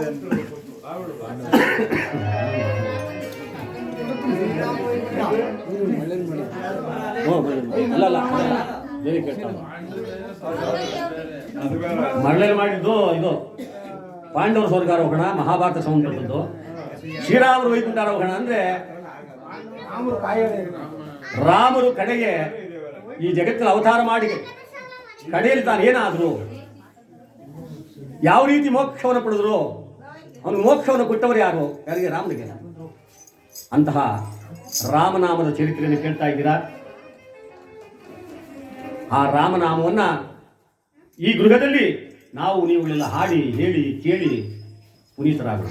ಕೇಳ್ತಾನೆ ಮರಳಲ್ಲಿ ಮಾಡಿದ್ದು ಇದು ಪಾಂಡವರ ಸ್ವರ್ಗಾರೋಹಣ, ಮಹಾಭಾರತ ಸಂಬಂಧಪಟ್ಟದ್ದು ಶ್ರೀರಾಮರು ವೈಕುಂಠಾರೋಹಣ ಅಂದ್ರೆ ರಾಮರು ಕಡೆಗೆ ಈ ಜಗತ್ತಿನ ಅವತಾರ ಮಾಡಿ ಕಡೆಯಲ್ಲಿ ತಾನು ಏನಾದ್ರು? ಯಾವ ರೀತಿ ಮೋಕ್ಷವನ್ನು ಪಡೆದ್ರು? ಅವನು ಮೋಕ್ಷವನ್ನು ಕೊಟ್ಟವರು ಯಾರು? ಯಾರಿಗೆ? ರಾಮನಿಗೆ. ಅಂತಹ ರಾಮನಾಮದ ಚರಿತ್ರೆಯನ್ನು ಕೇಳ್ತಾ ಇದ್ದೀರಾ? ಆ ರಾಮನಾಮವನ್ನ ಈ ಗೃಹದಲ್ಲಿ ನಾವು ನೀವುಗಳೆಲ್ಲ ಹಾಡಿ, ಹೇಳಿ, ಕೇಳಿ ಪುನೀತರಾಗೋಣ.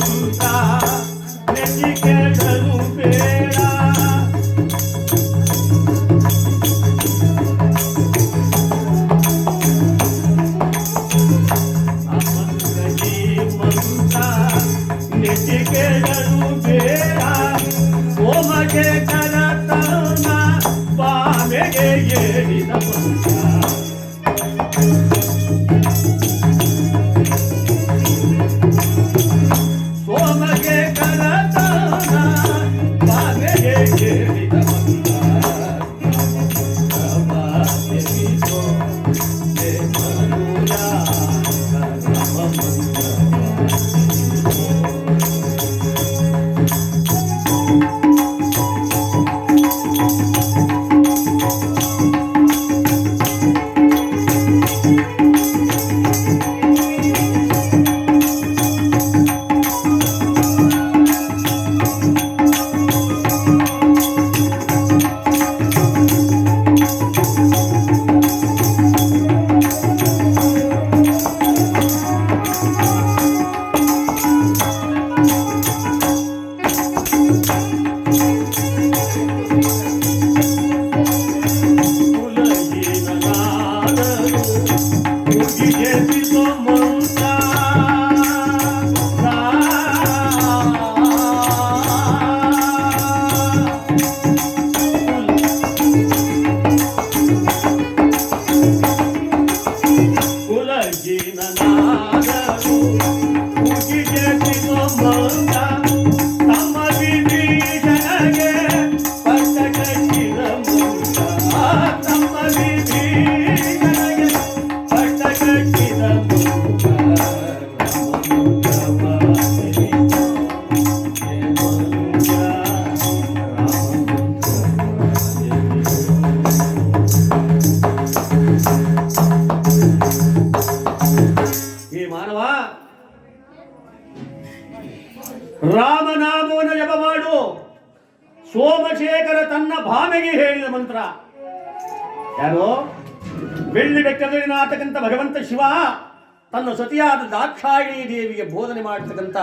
ದೇವಿಗೆ ಬೋಧನೆ ಮಾಡತಕ್ಕಂಥ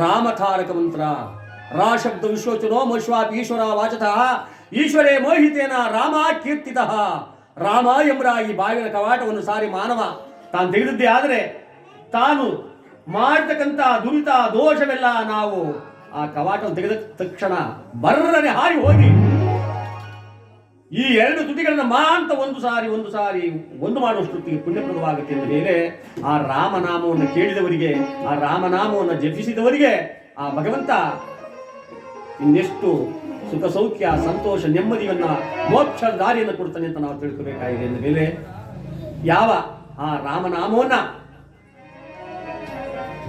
ರಾಮತಾರಕ ಮಂತ್ರ. ರಾ ಶಬ್ದ ವಿಶ್ವಚನೋ ಈಶ್ವರ ವಾಚತಃ. ಈಶ್ವರೇ ಮೋಹಿತೇನ ರಾಮ ಕೀರ್ತಿತ ರಾಮ ಎಂಬರ ಈ ಬಾವಿನ ಕವಾಟವನ್ನು ಸಾರಿ ಮಾನವ. ತಾನು ತೆಗೆದದ್ದೇ ಆದರೆ ತಾನು ಮಾಡತಕ್ಕಂಥ ದುರಿತ ದೋಷವೆಲ್ಲ ನಾವು ಆ ಕವಾಟವನ್ನು ತೆಗೆದ ತಕ್ಷಣ ಬರ್ರನೆ ಹಾರಿ ಹೋಗಿ ಈ ಎರಡು ತುಟಿಗಳನ್ನ ಮಾಂತ ಒಂದು ಸಾರಿ ಒಂದು ಸಾರಿ ಒಂದು ಮಾಡುವಷ್ಟೊತ್ತಿಗೆ ಪುಣ್ಯಪ್ರದವಾಗುತ್ತೆ ಎಂದ ಮೇಲೆ ಆ ರಾಮನಾಮವನ್ನು ಕೇಳಿದವರಿಗೆ, ಆ ರಾಮನಾಮವನ್ನು ಜಪಿಸಿದವರಿಗೆ ಆ ಭಗವಂತ ಇನ್ನೆಷ್ಟು ಸುಖ, ಸೌಖ್ಯ, ಸಂತೋಷ, ನೆಮ್ಮದಿಯನ್ನ ಮೋಕ್ಷ ದಾರಿಯನ್ನು ಕೊಡ್ತಾನೆ ಅಂತ ನಾವು ತಿಳ್ಕೋಬೇಕಾಗಿದೆ ಎಂದ ಮೇಲೆ ಯಾವ ಆ ರಾಮನಾಮವನ್ನ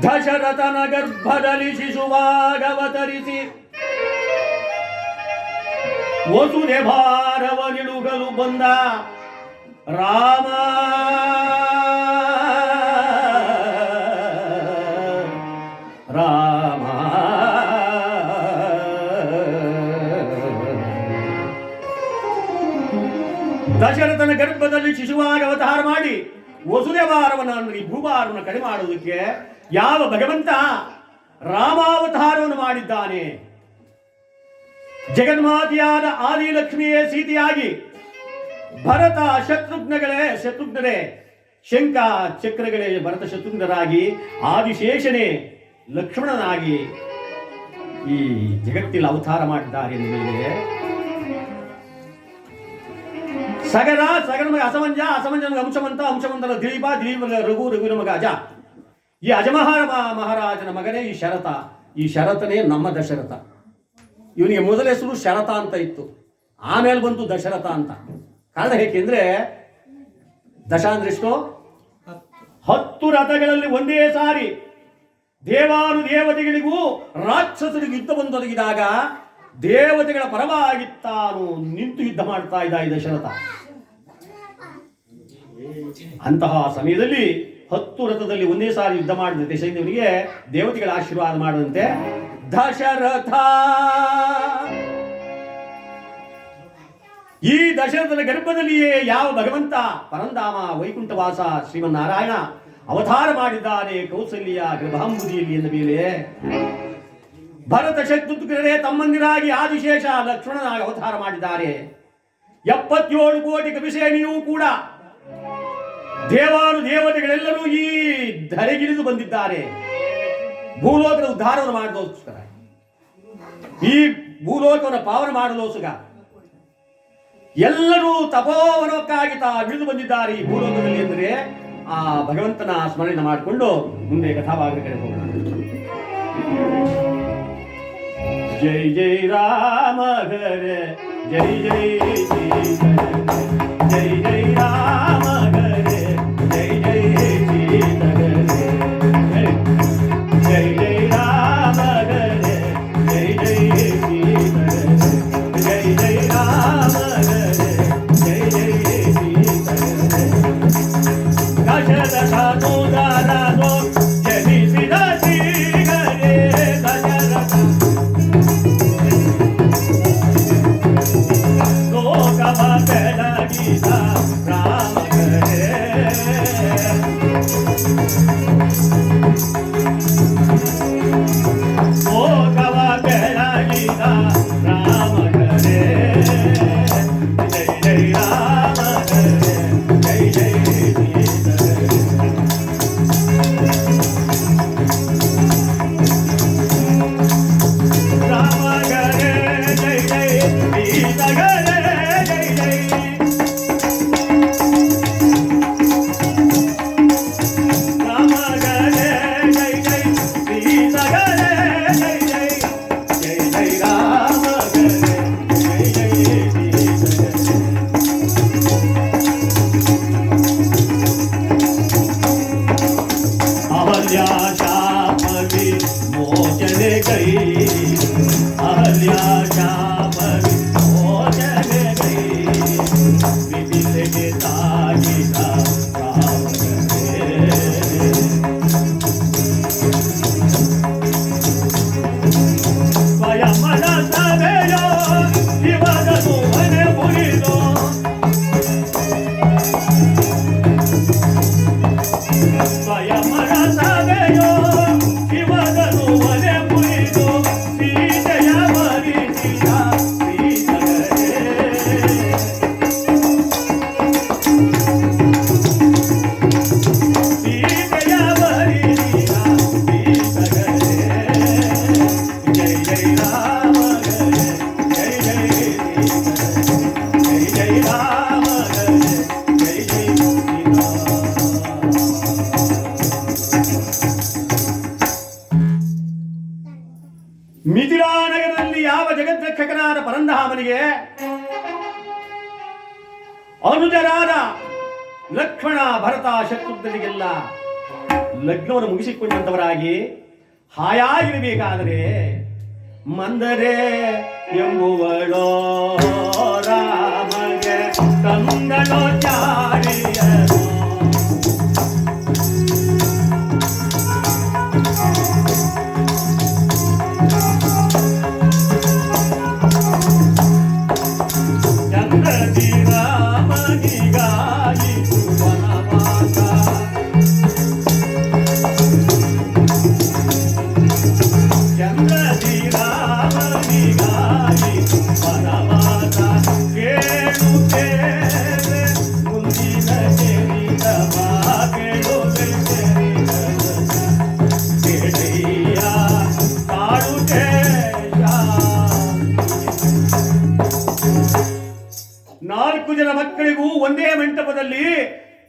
ದಶರಥನ ಗರ್ಭದಲ್ಲಿ ಶಿಶುವಾಗವತರಿಸಿ ವಸುದೆ ಭಾರವ ನಿಳುಗಲು ಬಂದ ರಾಮ. ರಾಮ. ದಶರಥನ ಗರ್ಭದಲ್ಲಿ ಶಿಶುವಾಗಿ ಅವತಾರ ಮಾಡಿ ವಸುದೆ ಭಾರವನ್ನ ಅಂದ್ರೆ ಈ ಭೂಭಾರವನ್ನು ಕಡಿಮೆ ಮಾಡುವುದಕ್ಕೆ ಯಾವ ಭಗವಂತ ರಾಮಾವತಾರವನ್ನು ಮಾಡಿದ್ದಾನೆ? ಜಗನ್ಮಾತೆಯಾದ ಆದಿಲಕ್ಷ್ಮಿಯೇ ಸೀತೆಯಾಗಿ. ಭರತ ಶತ್ರುಘ್ನಗಳೇ, ಶತ್ರುಘ್ನರೇ ಶಂಕ ಚಕ್ರಗಳೇ ಭರತ ಶತ್ರುಘ್ನರಾಗಿ, ಆದಿಶೇಷನೇ ಲಕ್ಷ್ಮಣನಾಗಿ ಈ ಜಗತ್ತಿನ ಅವತಾರ ಮಾಡಿದ್ದಾರೆ ಮೇಲೆ. ಸಗರ ಸಗರ ಮಗ ಅಸಮಂಜ ಅಸಮಂಜ ಅಂಶಮಂತ ಅಂಶವಂತನ ದಿಲೀಪ ದಿಲೀಪ ರಘು ರಘುವಿನ ಮಗ ಅಜ. ಈ ಅಜಮಹಾರ ಮಹಾರಾಜನ ಮಗನೇ ಈ ಶರತ, ಈ ಶರತನೇ ನಮ್ಮ ದಶರಥ. ಇವನಿಗೆ ಮೊದಲ ಹೆಸರು ಶರತ ಅಂತ ಇತ್ತು. ಆಮೇಲೆ ಬಂತು ದಶರಥ ಅಂತ. ಕಾರಣ ಏಕೆಂದ್ರೆ ದಶ ಅಂದ್ರೆ ಎಷ್ಟು? ಹತ್ತು ರಥಗಳಲ್ಲಿ ಒಂದೇ ಸಾರಿ ದೇವಾನು ದೇವತೆಗಳಿಗೂ ರಾಕ್ಷಸರಿಗೂ ಯುದ್ಧ ತೊಡಗಿದಾಗ ದೇವತೆಗಳ ಪರವಾಗಿ ತಾನು ನಿಂತು ಯುದ್ಧ ಮಾಡ್ತಾ ಇದ್ದ ಈ ದಶರಥ. ಅಂತಹ ಸಮಯದಲ್ಲಿ ಹತ್ತು ರಥದಲ್ಲಿ ಒಂದೇ ಸಾರಿ ಯುದ್ಧ ಮಾಡಿದ ದಶರಥನಿಗೆ ದೇವತೆಗಳ ಆಶೀರ್ವಾದ ಮಾಡದಂತೆ ದಶರಥ. ಈ ದಶರಥನ ಗರ್ಭದಲ್ಲಿಯೇ ಯಾವ ಭಗವಂತ ಪರಂಧಾಮ ವೈಕುಂಠವಾಸ ಶ್ರೀಮನ್ನಾರಾಯಣ ಅವತಾರ ಮಾಡಿದ್ದಾನೆ ಕೌಸಲ್ಯ ಗರ್ಭಾಂಬುದಿಯಲ್ಲಿ ಎಂದ ಮೇಲೆ. ಭರತ ಶತ್ರುಘ್ನರೇ ತಮ್ಮಂದಿರಾಗಿ ಆದಿಶೇಷ ಲಕ್ಷ್ಮಣನಾಗಿ ಅವತಾರ ಮಾಡಿದ್ದಾರೆ. ಎಪ್ಪತ್ತೇಳು ಕೋಟಿ ಕವಿಸೇನೆಯೂ ಕೂಡ ದೇವಾನು ದೇವತೆಗಳೆಲ್ಲರೂ ಈ ಧರೆಗಿಳಿದು ಬಂದಿದ್ದಾರೆ. ಭೂಲೋಕದ ಉದ್ಧಾರವನ್ನು ಮಾಡೋಸ್ಕರ ಈ ಭೂಲೋಕವನ್ನು ಪಾವನ ಮಾಡಲೋಸುಗ ಎಲ್ಲರೂ ತಪೋವನಕ್ಕಾಗಿ ತಾ ಬಂದಿದ್ದಾರೆ ಈ ಭೂಲೋಕದಲ್ಲಿ ಎಂದರೆ ಆ ಭಗವಂತನ ಸ್ಮರಣೆ ಮಾಡಿಕೊಂಡು ಮುಂದೆ ಕಥಾಭಾಗ ಹೋಗೋಣ. ಜೈ ಜೈ ರಾಮ ಜೈ ಜೈ ಜೈ ಜೈ ರಾಮ Yeah. ಅಶ್ವತ್ಥಾಮನಿಗೆ ಅನುಜರಾದ ಲಕ್ಷ್ಮಣ ಭರತ ಶತ್ರುಘ್ನಿಗೆಲ್ಲ ಲಗ್ನವನ್ನು ಮುಗಿಸಿಕೊಂಡಂತವರಾಗಿ ಹಾಯಾಗಿರಬೇಕಾದರೆ ಮಂದರೆ ಎಂಬುವಳೋ ರಾಮಗೆ ತಂದಳೋ ಚಾರಿಯನೋ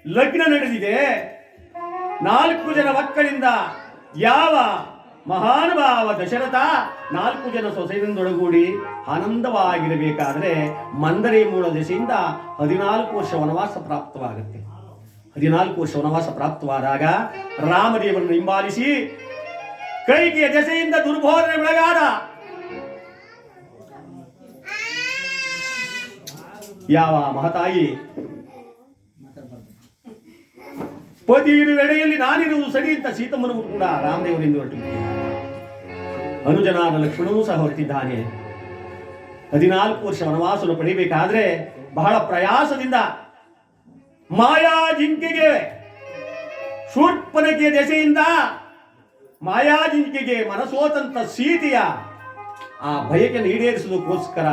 ಲಗ್ನ ನಡೆದಿದೆ. ನಾಲ್ಕು ಜನ ಮಕ್ಕಳಿಂದ ಯಾವ ಮಹಾನುಭಾವ ದಶರಥ ನಾಲ್ಕು ಜನ ಸೊಸೆಯಿಂದೊಳಗೂಡಿ ಆನಂದವಾಗಿರಬೇಕಾದ್ರೆ ಮಂದರೇ ಮೂಲ ದಶೆಯಿಂದ ಹದಿನಾಲ್ಕು ವರ್ಷ ವನವಾಸ ಪ್ರಾಪ್ತವಾಗುತ್ತೆ. ಹದಿನಾಲ್ಕು ವರ್ಷ ವನವಾಸ ಪ್ರಾಪ್ತವಾದಾಗ ರಾಮದೇವರನ್ನು ಹಿಂಬಾಲಿಸಿ ಕೈಗೆ ದೆಸೆಯಿಂದ ದುರ್ಬೋಧನೆ ಒಳಗಾದ ಯಾವ ಮಹತಾಯಿ ಪತಿ ವೇಳೆಯಲ್ಲಿ ನಾನಿರುವುದು ಸರಿ ಅಂತ ಸೀತಮ್ಮನು ಕೂಡ ರಾಮದೇವರಿಂದ ಹೊರಟು ಅನುಜನಾದ ಲಕ್ಷ್ಮಣನೂ ಸಹ ಹೊರಟಿದ್ದಾನೆ. ಹದಿನಾಲ್ಕು ವರ್ಷ ವನವಾಸವನ್ನು ಪಡಿಬೇಕಾದ್ರೆ ಬಹಳ ಪ್ರಯಾಸದಿಂದ ಮಾಯಾ ಜಿಂಕೆಗೆ, ಶೂರ್ಪನಗೆ ದೆಸೆಯಿಂದ ಮಾಯಾ ಜಿಂಕೆಗೆ ಮನಸೋತಂತ ಸೀತೆಯ ಆ ಭಯಕ್ಕೆ ಈಡೇರಿಸುವುದಕ್ಕೋಸ್ಕರ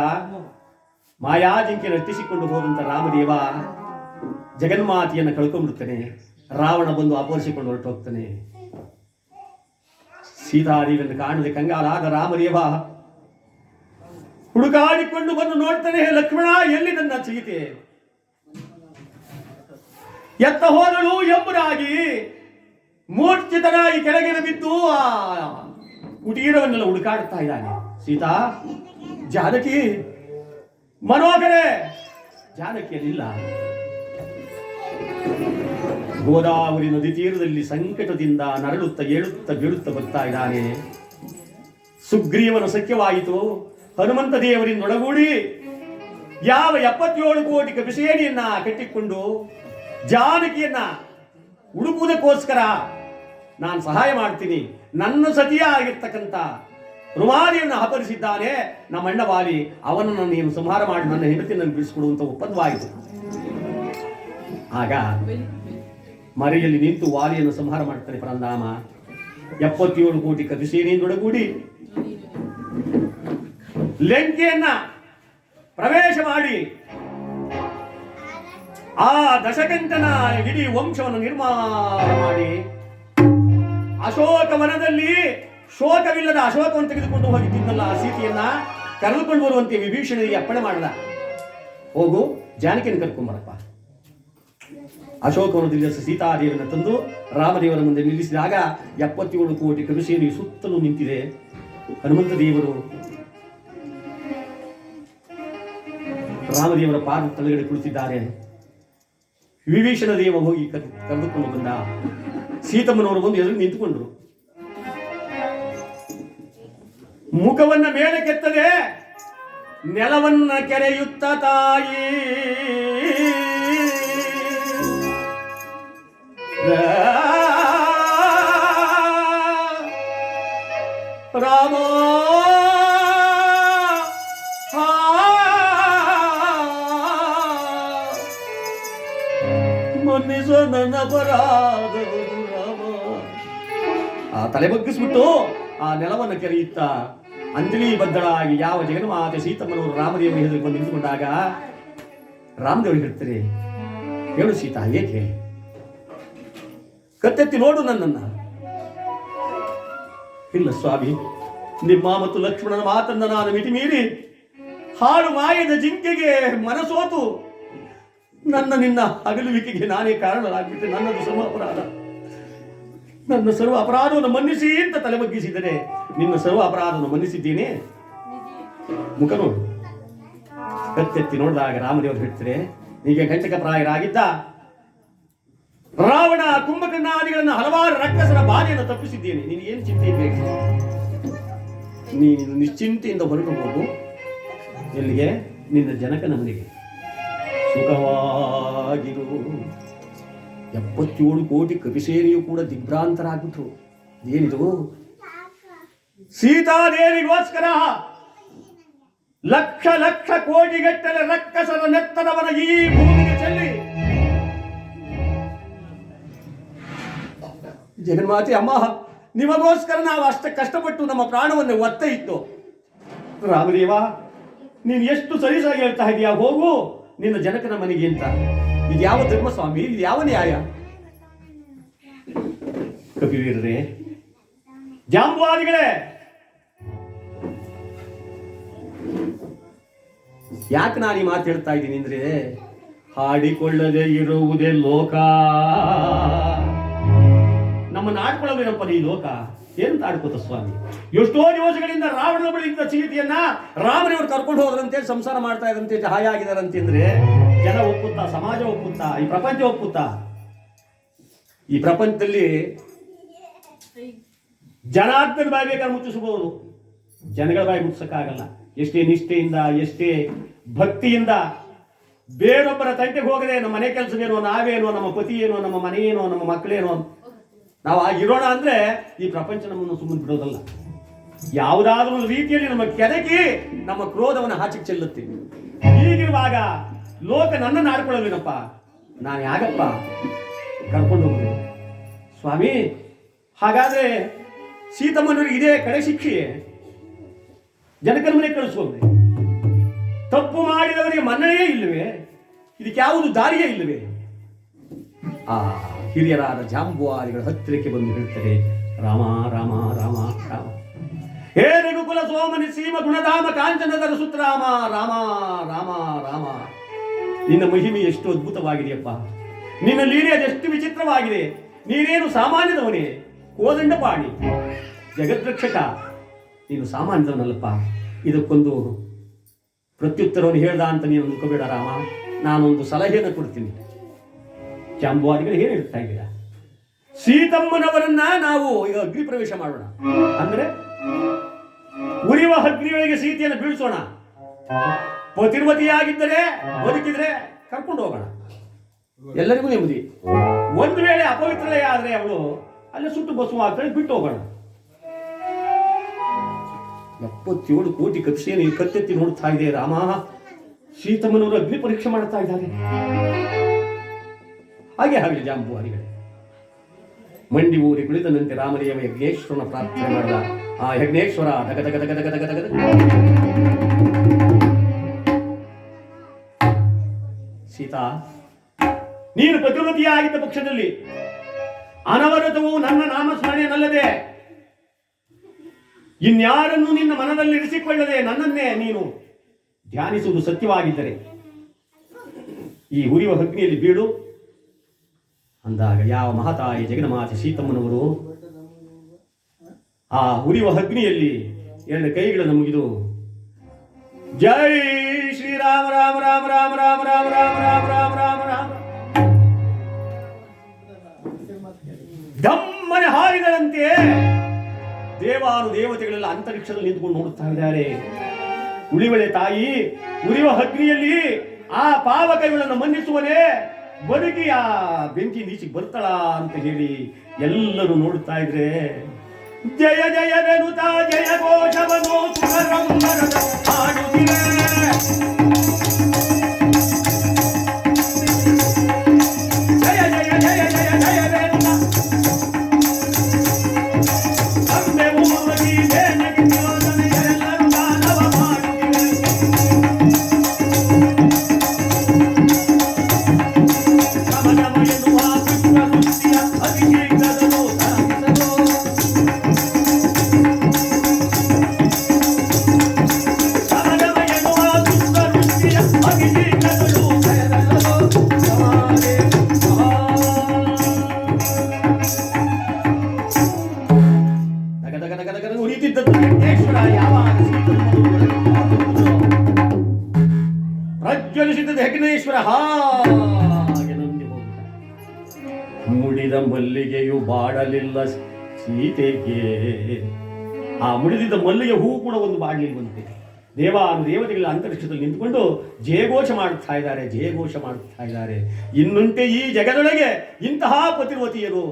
ಮಾಯಾಜಿಂಕೆ ರಕ್ಷಿಸಿಕೊಂಡು ಹೋದಂತ ರಾಮದೇವ ಜಗನ್ಮಾತೆಯನ್ನು ಕಳ್ಕೊಂಡ್ಬಿಡ್ತಾನೆ. ರಾವಣ ಬಂದು ಅಪಹರಿಸಿಕೊಂಡು ಹೊರಟು ಹೋಗ್ತಾನೆ ಸೀತಾದೇವಿಯನ್ನು ಕಾಣದೆ ಕಂಗಾಲಾದ ರಾಮದೇವ ಹುಡುಕಾಡಿಕೊಂಡು ಬಂದು ನೋಡ್ತಾನೆ "ಹೇ ಲಕ್ಷ್ಮಣ, ಎಲ್ಲಿ ನನ್ನ ಸೀತೆ ಎತ್ತ ಹೋದಳು ಎಂಬುದಾಗಿ ಮೂರ್ಛಿತನಾಗಿ ಕೆಳಗೆ ಬಿದ್ದು ಆ ಕುಟೀರವನ್ನೆಲ್ಲ ಹುಡುಕಾಡುತ್ತಾ ಇದ್ದಾನೆ. ಸೀತಾ, ಜಾನಕಿ, ಮನೋಹರೇ, ಜಾನಕಿಯಲ್ಲಿಲ್ಲ. ಗೋದಾವರಿ ನದಿ ತೀರದಲ್ಲಿ ಸಂಕಟದಿಂದ ನರಳುತ್ತಾ ಏಳುತ್ತ ಬೀಳುತ್ತಾ ಬರ್ತಾ ಇದ್ದಾನೆ. ಸುಗ್ರೀವನ ಸಖ್ಯವಾಯಿತು. ಹನುಮಂತ ದೇವರಿಂದೊಳಗೂಡಿ ಯಾವ ಎಪ್ಪತ್ತೇಳು ಕೋಟಿ ಕಪಿಸೇನಿಯನ್ನ ಕಟ್ಟಿಕೊಂಡು ಜಾನಕಿಯನ್ನ ಹುಡುಕುವುದಕ್ಕೋಸ್ಕರ ನಾನು ಸಹಾಯ ಮಾಡ್ತೀನಿ. ನನ್ನ ಸತಿಯ ಆಗಿರ್ತಕ್ಕಂಥ ರುಮಾರಿಯನ್ನು ಅಪರಿಸಿದ್ದಾನೆ ನಮ್ಮ ಅಣ್ಣ ವಾಲಿ ಅವನನ್ನು ನೀನು ಸಂಹಾರ ಮಾಡಿ ನನ್ನ ಹೆಂಡತಿಯನ್ನು ಬಿಡಿಸ್ಕೊಡುವಂಥ ಒಪ್ಪಂದವಾಯಿತು. ಆಗ ಮರೆಯಲ್ಲಿ ನಿಂತು ವಾಲಿಯನ್ನು ಸಂಹಾರ ಮಾಡ್ತಾನೆ ಪರಂಧಾಮ ಎಪ್ಪತ್ತೇಳು ಕೋಟಿ ಕಪಿಸೇನೆಯಿಂದೊಡಗೂಡಿ ಲಂಕೆಯನ್ನ ಪ್ರವೇಶ ಮಾಡಿ. ಆ ದಶಕಂಠನ ಇಡೀ ವಂಶವನ್ನು ನಿರ್ಮಾಣ ಮಾಡಿ. ಅಶೋಕ ವನದಲ್ಲಿ ಶೋಕವಿಲ್ಲದ ಅಶೋಕವನ್ನು ತೆಗೆದುಕೊಂಡು ಹೋಗಿ ತಿನ್ನಲ್ಲ ಆ ಸೀತೆಯನ್ನ ಕರೆದುಕೊಂಡು ಬರುವಂತೆ ವಿಭೀಷಣನಿಗೆ ಅಪ್ಪಣೆ ಮಾಡಲ್ಲ ಹೋಗು, ಜಾನಕಿಯನ್ನು ಕರ್ಕೊಂಬರಪ್ಪ ಅಶೋಕವನದಲ್ಲಿ ಸೀತಾದೇವಿಯನ್ನು ತಂದು ರಾಮದೇವರ ಮುಂದೆ ನಿಲ್ಲಿಸಿದಾಗ ಎಪ್ಪತ್ತೇಳು ಕೋಟಿ ಕವಿಸೇನೆಯು ಸುತ್ತಲೂ ನಿಂತಿದೆ. ಹನುಮಂತ ದೇವರು ರಾಮದೇವರ ಪಾದ ತಲೆಗಡೆ ಕುಳಿತಿದ್ದಾರೆ. ವಿಭೀಷಣ ದೇವ ಹೋಗಿ ಕರೆ- ಕರೆದುಕೊಂಡು ಬಂದ. ಸೀತಮ್ಮನವರು ಬಂದು ಎದುರು ನಿಂತುಕೊಂಡ್ರು. ಮುಖವನ್ನ ಮೇಲೆ ಕೆತ್ತದೆ ನೆಲವನ್ನ ಕೆರೆಯುತ್ತ ತಾಯಿ. ರಾಮ ಮನ್ನಿಸೋ ನನ್ನ ಅಪರಾಧಗಳು ಆ ತಲೆ ಬಗ್ಗಿಸ್ಬಿಟ್ಟು ಆ ನೆಲವನ್ನು ಕೆರೆಯುತ್ತಾ ಅಂಜಲಿ ಬದ್ಧಳಾಗಿ ಯಾವ ಜಗನ್ಮಾತೆ ಸೀತಮ್ಮನವರು ಹೆಸರು ಹೆದರಿಕೊಂಡು ನಿಂತುಕೊಂಡಾಗ ರಾಮದೇವರು ಹೇಳ್ತಾರೆ ಹೇಳು ಸೀತಾ ಏಕೆ ಕತ್ತೆತ್ತಿ ನೋಡು ನನ್ನನ್ನು. ಇಲ್ಲ ಸ್ವಾಮಿ, ನಿಮ್ಮ ಮತ್ತು ಲಕ್ಷ್ಮಣನ ಮಾತನ್ನ ನಾನು ಮಿತಿ ಮೀರಿ ಹಾಳು ಮಾಯದ ಜಿಂಕೆಗೆ ಮನಸೋತು. ನನ್ನ ನಿನ್ನ ಅಗಲುವಿಕೆಗೆ ನಾನೇ ಕಾರಣರಾಗ್ಬಿಟ್ಟೆ ನನ್ನದು ಸರ್ವ ಅಪರಾಧ. ನನ್ನ ಸರ್ವ ಅಪರಾಧವನ್ನು ಮನ್ನಿಸಿ ಅಂತ ತಲೆ ಬಗ್ಗಿಸಿದರೆ ನಿನ್ನ ಸರ್ವ ಅಪರಾಧವನ್ನು ಮನ್ನಿಸಿದ್ದೀನಿ? ಮುಖ ನೋಡು. ಕತ್ತೆತ್ತಿ ನೋಡಿದಾಗ ರಾಮದೇವರು ಹೇಳ್ತಾರೆ ಹೀಗೆ ಕಂಟಕ ಪ್ರಾಯರಾಗಿದ್ದ ರಾವಣ ಕುಂಭಕರ್ಣಾದಿಗಳನ್ನು ಹಲವಾರು ರಕ್ಕಸರ ಬಾಧೆಯನ್ನು ತಪ್ಪಿಸಿದ್ದೇನೆ. ನೀನು ಏನು ಚಿಂತೆ ಬೇಕು ನೀನು ನಿಶ್ಚಿಂತೆಯಿಂದ ಹೊರಟು ಹೋಗು. ಎಲ್ಲಿಗೆ? ನಿನ್ನ ಜನಕನ ಮನೆಗೆ. ಸುಖವಾಗಿರು. ಎಪ್ಪತ್ತೇಳು ಕೋಟಿ ಕಪಿಸೇನೆಯೂ ಕೂಡ ದಿಗ್ಭ್ರಾಂತರಾಗ್ಬಿಟ್ರು ಏನಿದು? ಸೀತಾದೇವಿಗೋಸ್ಕರ ಲಕ್ಷ ಲಕ್ಷ ಕೋಟಿಗಟ್ಟಲೆ ರಕ್ಕಸರ ನೆತ್ತರವನ ಈ ಭೂಮಿಗೆ ಚೆಲ್ಲಿ ಜಗನ್ಮಾತೆ, ಅಮ್ಮ, ನಿಮಗೋಸ್ಕರ ನಾವು ಅಷ್ಟು ಕಷ್ಟಪಟ್ಟು ನಮ್ಮ ಪ್ರಾಣವನ್ನು ಒತ್ತ ಇತ್ತು ರಾಮದೇವ, ನೀನು ಎಷ್ಟು ಸರಿಸಾಗಿ ಹೇಳ್ತಾ ಇದೀಯಾ? ಹೋಗು, ನಿನ್ನ ಜನಕನ ಮನೆಗೆ ಅಂತ. ಇದು ಯಾವ ಧರ್ಮ ಸ್ವಾಮಿ ಇದು ಯಾವ ನ್ಯಾಯ? ಕಪಿವೀರರೇ, ಜಾಂಬುವಾದಿಗಳೇ! ಯಾಕೆ ನಾನು ಈ ಮಾತು ಹೇಳ್ತಾ ಇದ್ದೀನಿ ಅಂದ್ರೆ, ಹಾಡಿಕೊಳ್ಳದೆ ಇರುವುದೇ ಲೋಕ. ನಮ್ಮನ್ನು ಆಡ್ಕೊಳ್ಳಬೇಕಪ್ಪ ಈ ಲೋಕ. ಏನಂತ ಆಡ್ಕೋತ ಸ್ವಾಮಿ? ಎಷ್ಟೋ ದಿವಸಗಳಿಂದ ರಾವಣನ ಬಳಿ ಇದ್ದ ಸೀತೆಯನ್ನ ರಾಮನವರು ಕರ್ಕೊಂಡು ಹೋದ್ರಂತೆ ಸಂಸಾರ ಮಾಡ್ತಾ ಇದ್ರಂತೆ ಹಾಯಾಗಿದಾರಂತೆ ಜನ ಒಪ್ಪುತ್ತಾ, ಸಮಾಜ ಒಪ್ಪುತ್ತಾ, ಈ ಪ್ರಪಂಚ ಒಪ್ಪುತ್ತಾ? ಈ ಪ್ರಪಂಚದಲ್ಲಿ ಜನಾರ್ದನ ಬಾಯಿ ಬೇಕಾದ್ರೆ ಮುಚ್ಚಿಸಬಹುದು ಜನಗಳ ಬಾಯಿ ಮುಚ್ಚಕ್ಕಾಗಲ್ಲ ಎಷ್ಟೇ ನಿಷ್ಠೆಯಿಂದ, ಎಷ್ಟೇ ಭಕ್ತಿಯಿಂದ ಬೇರೊಬ್ಬರ ತಂಟೆಗೆ ಹೋಗದೆ ನಮ್ಮ ಮನೆ ಕೆಲಸವೇನೋ, ನಾವೇನೋ, ನಮ್ಮ ಪತಿ ಏನೋ ನಮ್ಮ ಮನೆಯೇನೋ, ನಮ್ಮ ಮಕ್ಕಳೇನೋ ನಾವು ಆಗಿರೋಣ ಅಂದ್ರೆ ಈ ಪ್ರಪಂಚ ನಮ್ಮನ್ನು ಸುಮ್ಮನೆ ಬಿಡೋದಲ್ಲ. ಯಾವುದಾದ್ರೂ ಒಂದು ರೀತಿಯಲ್ಲಿ ನಮ್ಮ ಕೆದಕಿ ನಮ್ಮ ಕ್ರೋಧವನ್ನು ಆಚೆಗೆ ಚೆಲ್ಲುತ್ತೆ. ಹೀಗಿರುವಾಗ ಲೋಕ ನನ್ನನ್ನು ಆಡ್ಕೊಳ್ಳೋದೇನಪ್ಪ? ನಾನು ಯಾಗಪ್ಪ ಕರ್ಕೊಂಡು ಹೋಗುದು. ಸ್ವಾಮಿ, ಹಾಗಾದ್ರೆ ಸೀತಮ್ಮನವರಿಗೆ ಇದೇ ಕಡೆ ಶಿಕ್ಷೆ. ಜನಕನ ಮನೆ ಕಳಿಸೋದ್ರೆ ತಪ್ಪು ಮಾಡಿದವರಿಗೆ ಮನ್ನಣೆಯೇ ಇಲ್ಲವೇ? ಇದಕ್ಕೆ ಯಾವುದು ದಾರಿಯೇ ಇಲ್ಲವೇ? ಆ ಹಿರಿಯರಾದ ಜಾಂಬುವಾರಿಗಳ ಹತ್ತಿರಕ್ಕೆ ಬಂದು ಹೇಳ್ತಾರೆ, ರಾಮ ರಾಮ ರಾಮ ರಾಮ. ಹೇ ರಘುಕುಲ ಸೋಮನಿ ಸೀಮ ಗುಣಧಾಮ ಕಾಂಚನದರ ಸುತ್ತರಾಮ ರಾಮ ರಾಮ ರಾಮ. ನಿನ್ನ ಮಹಿಮೆ ಎಷ್ಟು ಅದ್ಭುತವಾಗಿದೆಯಪ್ಪ. ನಿನ್ನ ಲೀಲೆ ಅದೆಷ್ಟು ವಿಚಿತ್ರವಾಗಿದೆ. ನೀನೇನು ಸಾಮಾನ್ಯದವನೇ. ಕೋದಂಡ ಪಾಣಿ. ಜಗದ್ರಕ್ಷಕ. ನೀನು ಸಾಮಾನ್ಯದವನಲ್ಲಪ್ಪ. ಇದಕ್ಕೊಂದು ಪ್ರತ್ಯುತ್ತರವನ್ನು ಹೇಳ್ದ ಅಂತ ನೀನು ಅಂದ್ಕೋಬೇಡ ರಾಮ. ನಾನೊಂದು ಸಲಹೆಯನ್ನು ಕೊಡ್ತೀನಿ. ಜಾಂಬುವಾದಿಗಳು ಏನು ಹೇಳ್ತಾ ಇದ್ದೀರಾ? ಸೀತಮ್ಮನವರನ್ನ ನಾವು ಈಗ ಅಗ್ನಿ ಪ್ರವೇಶ ಮಾಡೋಣ. ಅಂದ್ರೆ ಉರಿಯುವ ಅಗ್ನಿಗಳಿಗೆ ಸೀತೆಯನ್ನು ಬೀಳಿಸೋಣ. ಪತಿರ್ವತಿಯಾಗಿದ್ದರೆ, ಬದುಕಿದ್ರೆ ಕರ್ಕೊಂಡು ಹೋಗೋಣ. ಎಲ್ಲರಿಗೂ ನೆಮ್ಮದಿ. ಒಂದು ವೇಳೆ ಅಪವಿತ್ರಳೆ ಆದ್ರೆ ಅವಳು ಅಲ್ಲೇ ಸುಟ್ಟು ಬಸುವ ಆಗ್ತಾಳೆ ಬಿಟ್ಟು ಹೋಗೋಣ. ಎಪ್ಪತ್ತೇಳು ಕೋಟಿ ಕಕ್ಷೆಯನ್ನು ಕತ್ತೆತ್ತಿ ನೋಡ್ತಾ ಇದೆ ರಾಮ. ಸೀತಮ್ಮನವರು ಅಗ್ನಿ ಪರೀಕ್ಷೆ ಮಾಡ್ತಾ ಇದ್ದಾರೆ. ಹಾಗೆ ಹಾಗೆ ಜಾಂಬುವಾರಿಗಳೇ ಮಂಡಿ ಊರಿ ಕುಳಿತನಂತೆ ರಾಮದೇವ ಯಜ್ಞೇಶ್ವರನ ಪ್ರಾರ್ಥನೆ ಮಾಡಿದ. ಆ ಯಜ್ಞೇಶ್ವರ ದಗ ದಗ ದಗ ದಗ ದಗ ಸೀತಾ, ನೀನು ಪತಿವತಿಯಾಗಿದ್ದ ಪಕ್ಷದಲ್ಲಿ ಅನವರತವು ನನ್ನ ನಾಮಸ್ಮರಣೆಯನ್ನಲ್ಲದೆ ಇನ್ಯಾರನ್ನು ನಿನ್ನ ಮನದಲ್ಲಿ ಇರಿಸಿಕೊಳ್ಳದೆ ನನ್ನನ್ನೇ ನೀನು ಧ್ಯಾನಿಸುವುದು ಸತ್ಯವಾಗಿದ್ದರೆ ಈ ಉರಿಯುವ ಅಗ್ನಿಯಲ್ಲಿ ಬೀಳು. ಅಂದಾಗ ಯಾವ ಮಹತಾಯಿ ಜಗನ್ಮಾತೆ ಸೀತಮ್ಮನವರು ಆ ಉರಿಯುವ ಅಗ್ನಿಯಲ್ಲಿ ಎರಡು ಕೈಗಳನ್ನು ಮುಗಿದು ಜೈ ಶ್ರೀರಾಮ ರಾಮ ರಾಮ ರಾಮ ರಾಮ ರಾಮ ರಾಮ ರಾಮ ರಾಮ ರಾಮ ರಾಮ ದಮ್ಮನೆ ಹಾರಿಗಳಂತೆಯೇ ದೇವಾನು ದೇವತೆಗಳೆಲ್ಲ ಅಂತರಿಕ್ಷದಲ್ಲಿ ನಿಂತ್ಕೊಂಡು ನೋಡುತ್ತಾ ಇದ್ದಾರೆ ಉಳಿವಳೆ ತಾಯಿ ಉರಿಯುವ ಅಗ್ನಿಯಲ್ಲಿ ಆ ಪಾವಕಗಳನ್ನು ಮನ್ನಿಸುವನೇ ಬದುಕಿ ಆ ಬೆಂಕಿ ನೀಚಿಗೆ ಬರ್ತಾಳ ಅಂತ ಹೇಳಿ ಎಲ್ಲರೂ ನೋಡ್ತಾ ಇದ್ರೆ, ಜಯ ಜಯ ಬೆನುತ ಜಯ ಘೋಷವನು ಸುಖರಂಬರದ Wow. ಆ ಮಲ್ಲಿಗೆ ಹೂ ಕೂಡ ಒಂದು ಬಾಡಲಿಲ್ವಂತೆ ದೇವಾನು ದೇವತೆಗಳ ಅಂತರಿಕ್ಷದಲ್ಲಿ ನಿಂತುಕೊಂಡು ಜಯಘೋಷ ಮಾಡುತ್ತಾ ಇದ್ದಾರೆ, ಜಯಘೋಷ ಮಾಡುತ್ತಾ ಇದ್ದಾರೆ. ಇನ್ನುಂಟೆ ಈ ಜಗದೊಳಗೆ ಇಂತಹ ಪತಿವತಿಯರು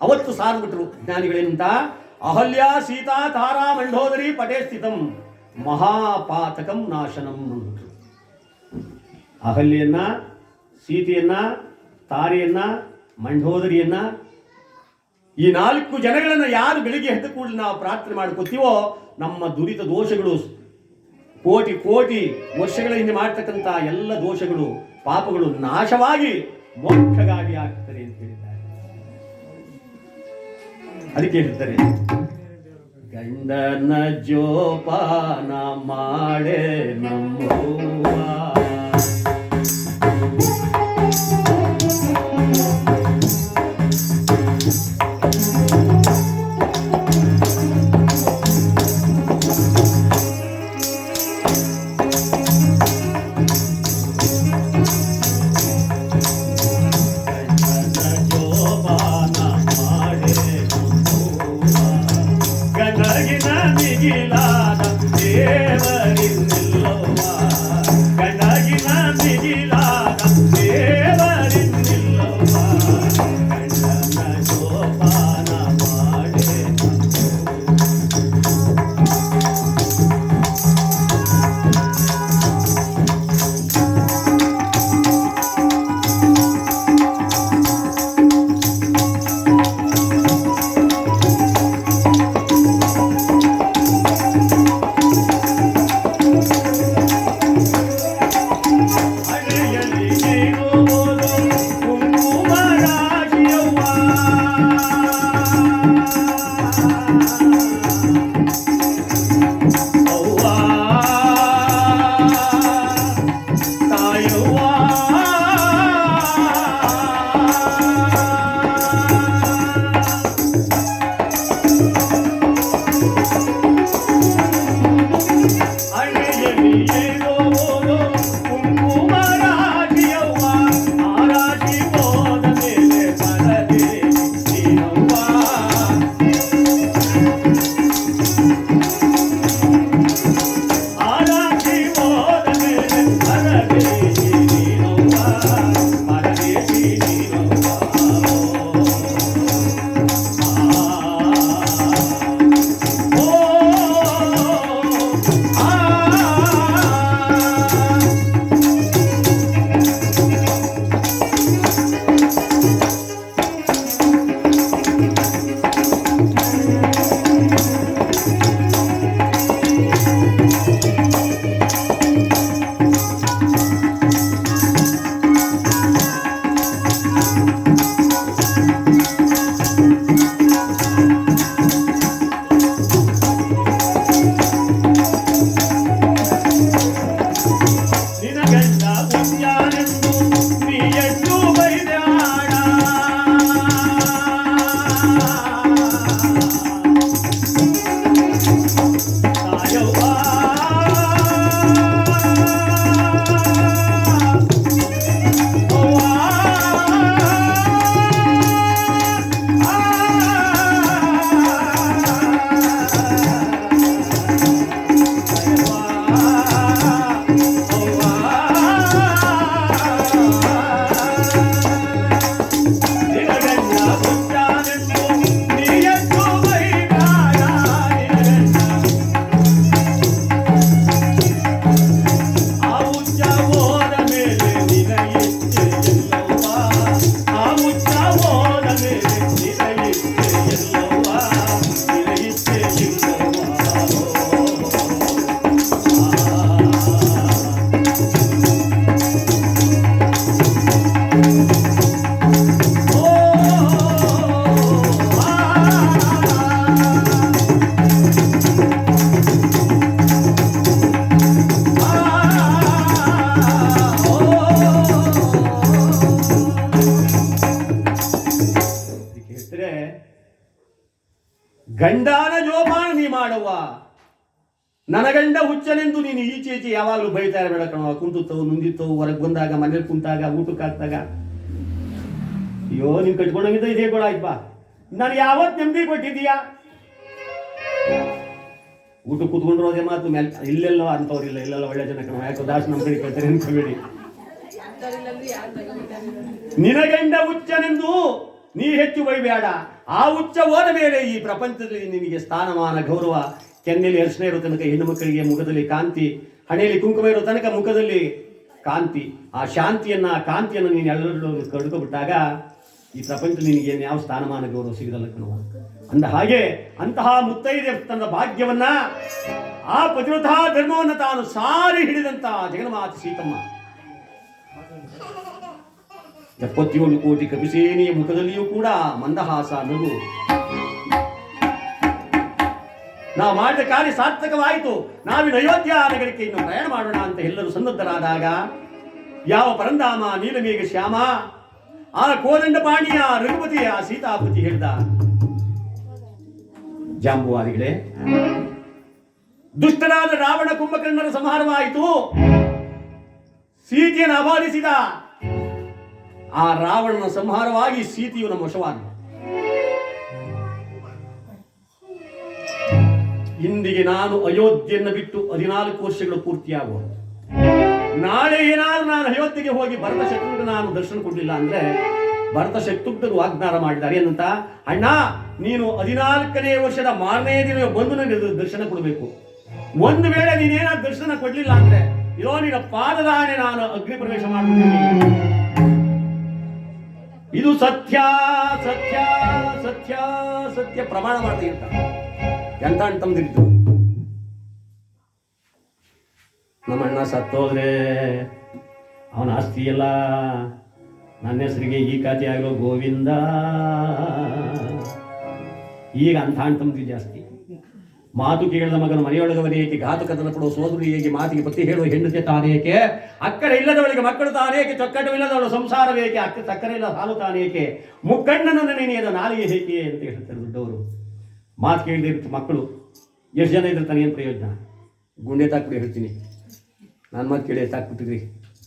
ಅವತ್ತು ಸಾರ್ಬಿಟ್ರು ಜ್ಞಾನಿಗಳೇನಂತ? ಅಹಲ್ಯ ಸೀತಾ ತಾರಾ ಮಂಡೋದರಿ ಪಟೇ ಸ್ಥಿತಂ ಮಹಾಪಾತಕಂ ನಾಶನಂ ಅಂದ್ಬಿಟ್ರು ಅಹಲ್ಯನ್ನ ಸೀತೆಯನ್ನ, ತಾರೆಯನ್ನ ಮಂಡೋದರಿಯನ್ನ ಈ ನಾಲ್ಕು ಜನಗಳನ್ನು ಯಾರು ಬೆಳಿಗ್ಗೆ ಎದ್ದ ಕೂಡಲೇ ನಾವು ಪ್ರಾರ್ಥನೆ ಮಾಡ್ಕೋತೀವೋ ನಮ್ಮ ದುರಿತ ದೋಷಗಳು, ಕೋಟಿ ಕೋಟಿ ವರ್ಷಗಳ ಹಿಂದೆ ಮಾಡ್ತಕ್ಕಂಥ ಎಲ್ಲ ದೋಷಗಳು, ಪಾಪಗಳು ನಾಶವಾಗಿ ಮೋಕ್ಷಗಾಗಿ ಆಗ್ತದೆ ಅಂತ ಹೇಳಿದ್ದಾರೆ. ಅದಕ್ಕೆ ಹೇಳ್ತಾರೆ, ಗಂಡನ ಜೋಪಾನ ಮಾಡೇ ನಮ್ಮವ್ವ. ಗಂಡಾನ ಜೋಪಾನ ನೀ ಮಾಡುವ. ನನಗಂಡ ಹುಚ್ಚನೆಂದು ನೀನು ಈಚೆ ಈಚೆ ಯಾವಾಗಲೂ ಬೈತಾ ಬೇಡ ಕಣವ ಕುಂತುತ್ತವು ನುಂದಿತ್ತವು ಹೊರಗೆ ಬಂದಾಗ ಮನೇಲಿ ಕುಂತಾಗ ಊಟಕ್ಕೆ ಹಾಕ್ದಾಗ. ಅಯ್ಯೋ ನೀನು ಕಟ್ಕೊಂಡಂಗಿದ್ದ ಇದೇ ಕೂಡ ಆಯ್ತು ಬಾ. ನಾನು ಯಾವತ್ತು ನೆಮ್ಮದಿ ಕೊಟ್ಟಿದ್ದೀಯಾ? ಊಟ ಕೂತ್ಕೊಂಡಿರೋದೇ ಮಾತು. ಮೇಲೆ ಇಲ್ಲೆಲ್ಲೋ ಇಲ್ಲ ಇಲ್ಲೆಲ್ಲ ಒಳ್ಳೆ ಜನ ಕಣ. ಯಾಕೋ ದಾಸ್ ನಮ್ಮ ಕಡೆ ಕೇಳ್ತಾರೆ ಅನ್ಕೋಬೇಡಿ. ನಿನಗಂಡ ಹುಚ್ಚನೆಂದು ನೀ ಹೆಚ್ಚು ಬೈಬೇಡ. ಆ ಉಚ್ಚ ಹೋದ ಮೇಲೆ ಈ ಪ್ರಪಂಚದಲ್ಲಿ ನಿನಗೆ ಸ್ಥಾನಮಾನ, ಗೌರವ, ಕೆನ್ನೆಲಿ ಅರ್ಶನ ಇರೋ ತನಕ ಹೆಣ್ಣು ಮಕ್ಕಳಿಗೆ ಮುಖದಲ್ಲಿ ಕಾಂತಿ, ಹಣೆಯಲ್ಲಿ ಕುಂಕುಮ ಇರೋ ತನಕ ಮುಖದಲ್ಲಿ ಕಾಂತಿ. ಆ ಶಾಂತಿಯನ್ನ ಕಾಂತಿಯನ್ನು ನೀನು ಎಲ್ಲರೂ ಕಡ್ಕೊಬಿಟ್ಟಾಗ ಈ ಪ್ರಪಂಚ ನಿನಗೆ ಯಾವ ಸ್ಥಾನಮಾನ, ಗೌರವ ಸಿಗದಲ್ಲ ಕಣವ ಅಂದ ಹಾಗೆ ಅಂತಹ ಮುತ್ತೈದೆ ತನ್ನ ಭಾಗ್ಯವನ್ನ ಆ ಪತಿವ್ರತಾ ಧರ್ಮವನ್ನು ತಾನು ಸಾರಿ ಹಿಡಿದಂತಹ ಜಗನ್ಮಾತೆ ಸೀತಮ್ಮ. ಎಪ್ಪತ್ತೇಳು ಕೋಟಿ ಕಪಿಸೇನೆಯ ಮುಖದಲ್ಲಿಯೂ ಕೂಡ ಮಂದಹಾಸ ನಗು. ನಾವು ಮಾಡಿದ ಕಾರ್ಯ ಸಾರ್ಥಕವಾಯಿತು. ನಾವಿನ ಅಯೋಧ್ಯ ನಗರಕ್ಕೆ ಇನ್ನು ಪ್ರಯಾಣ ಮಾಡೋಣ ಅಂತ ಎಲ್ಲರೂ ಸನ್ನದ್ಧರಾದಾಗ, ಯಾವ ಪರಂಧಾಮ, ನೀಲಮೇಘ, ಶ್ಯಾಮ, ಆ ಕೋದಂಡ ಪಾಣಿಯ ರಘುಪತಿಯ ಸೀತಾಪತಿ ಹೇಳ್ದ. ಜಾಂಬುವಾದಿಗಳೇ ದುಷ್ಟರಾದ ರಾವಣ ಕುಂಭಕರ್ಣರ ಸಂಹಾರವಾಯಿತು. ಸೀತೆಯನ್ನು ಅಬಾಧಿಸಿದ ಆ ರಾವಣನ ಸಂಹಾರವಾಗಿ ಸೀತೆಯು ನಮ್ಮ ವಶವಾದ. ಇಂದಿಗೆ ನಾನು ಅಯೋಧ್ಯೆಯನ್ನು ಬಿಟ್ಟು ಹದಿನಾಲ್ಕು ವರ್ಷಗಳು ಪೂರ್ತಿಯಾಗುವ ನಾಳೆ ಏನಾದ್ರೂ ನಾನು ಅಯೋಧ್ಯೆಗೆ ಹೋಗಿ ಭರತ ಶತ್ರುಘ್ನ ನಾನು ದರ್ಶನ ಕೊಡಲಿಲ್ಲ ಅಂದ್ರೆ ಭರತ ಶತ್ರುಘ್ನರು ವಾಗ್ದಾನ ಮಾಡಿದ್ದಾರೆ ಏನಂತ? ಅಣ್ಣ, ನೀನು ಹದಿನಾಲ್ಕನೇ ವರ್ಷದ ಮಾರನೇ ದಿನ ಬಂದು ನನಗೆ ದರ್ಶನ ಕೊಡಬೇಕು. ಒಂದು ವೇಳೆ ನೀನೇನಾದ್ರು ದರ್ಶನ ಕೊಡಲಿಲ್ಲ ಅಂದ್ರೆ, ಇರೋ ನಿನ್ನ ಪಾದದಾನೆ ನಾನು ಅಗ್ನಿ ಪ್ರವೇಶ ಮಾಡ್ಬಿಡ್ತೀನಿ. ಇದು ಸತ್ಯ ಸತ್ಯ ಸತ್ಯ ಸತ್ಯ ಪ್ರಮಾಣ ಮಾಡ್ತಾ ಇರ್ತಾರೆ ಎಂತ ನಮ್ಮ ಅಣ್ಣ ಸತ್ತೋದ್ರೆ ಅವನ ಆಸ್ತಿ ಎಲ್ಲ ನನ್ನ ಹೆಸರಿಗೆ ಈ ಖಾತೆ ಆಗೋ ಗೋವಿಂದ. ಈಗ ಅಂತ ಅಂತಂದ್ವಿ ಜಾಸ್ತಿ. ಮಾತು ಕೇಳಿದ ಮಗನ ಮನೆಯೊಳಗವನೇಕೆ ಘಾತುಕತನ ಕೊಡುವ ಸೋದರಿ ಹೇಗೆ ಮಾತಿಗೆ ಪತಿ ಹೇಳುವ ಹೆಂಡತಿ ತಾನೇಕೆ ಅಕ್ಕರೆ ಇಲ್ಲದವಳಿಗೆ ಮಕ್ಕಳು ತಾನೇಕೆ ಚೊಕ್ಕಟವಿಲ್ಲದವಳು ಸಂಸಾರವೇಕೆ ಅಕ್ಕ ಸಕ್ಕರೆ ಇಲ್ಲ, ಹಾಲು ತಾನೇಕೆ ಮುಕ್ಕಣ್ಣನ ನೆನೆಯದ ನಾಲಿಗೆ ಹೇಗೆ ಅಂತ ಹೇಳ್ತಾರೆ ದೊಡ್ಡವರು. ಮಾತು ಕೇಳದೆ ಮಕ್ಕಳು, ಎಷ್ಟು ಜನ ಇದ್ರೆ ತಾನೇನು ಪ್ರಯೋಜನ? ಗುಂಡೆ ತಾಕ್ಬಿಡಿ ಹೇಳ್ತೀನಿ. ನಾನು ಮಾತು ಕೇಳಿ ತಾಕ್ಬಿಟ್ಟಿದ್ರಿ.